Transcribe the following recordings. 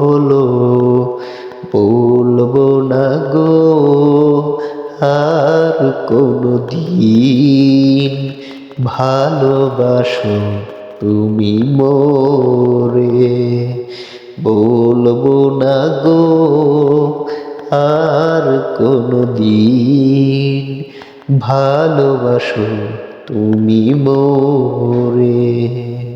হলো, বলব না গো, আর কোনো দিন ভালোবাসো তুমি মোরে। বলব না গো, আর কোনো দিন ভালোবাসো তুমি মোরে।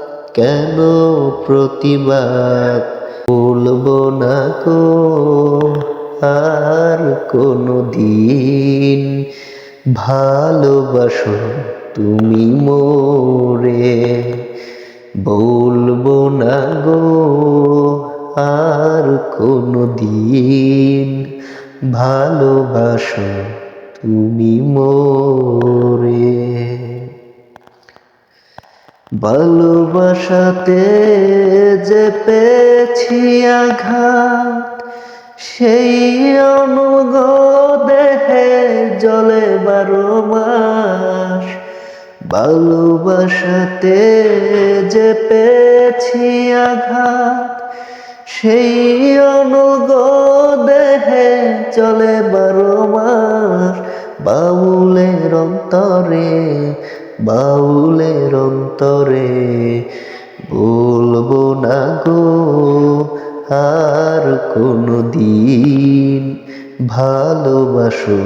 কেন প্রতিবাদ বলব না গো? আর কোনো দিন ভালোবাসো তুমি মোরে। বলব না গো? আর কোনো দিন ভালোবাসো তুমি মোরে। ভালোবাসাতে যে পেয়েছি আঘাত, সেই অনুগ দেহে জলে বারো মাস। ভালোবাসাতে যে পেয়েছি আঘাত, সেই অনুগ দেহে চলে বারো মাস। বাউলের অন্তরে বাউলের অন্তরে বলব না গো আর কোনো দিন ভালোবাসো।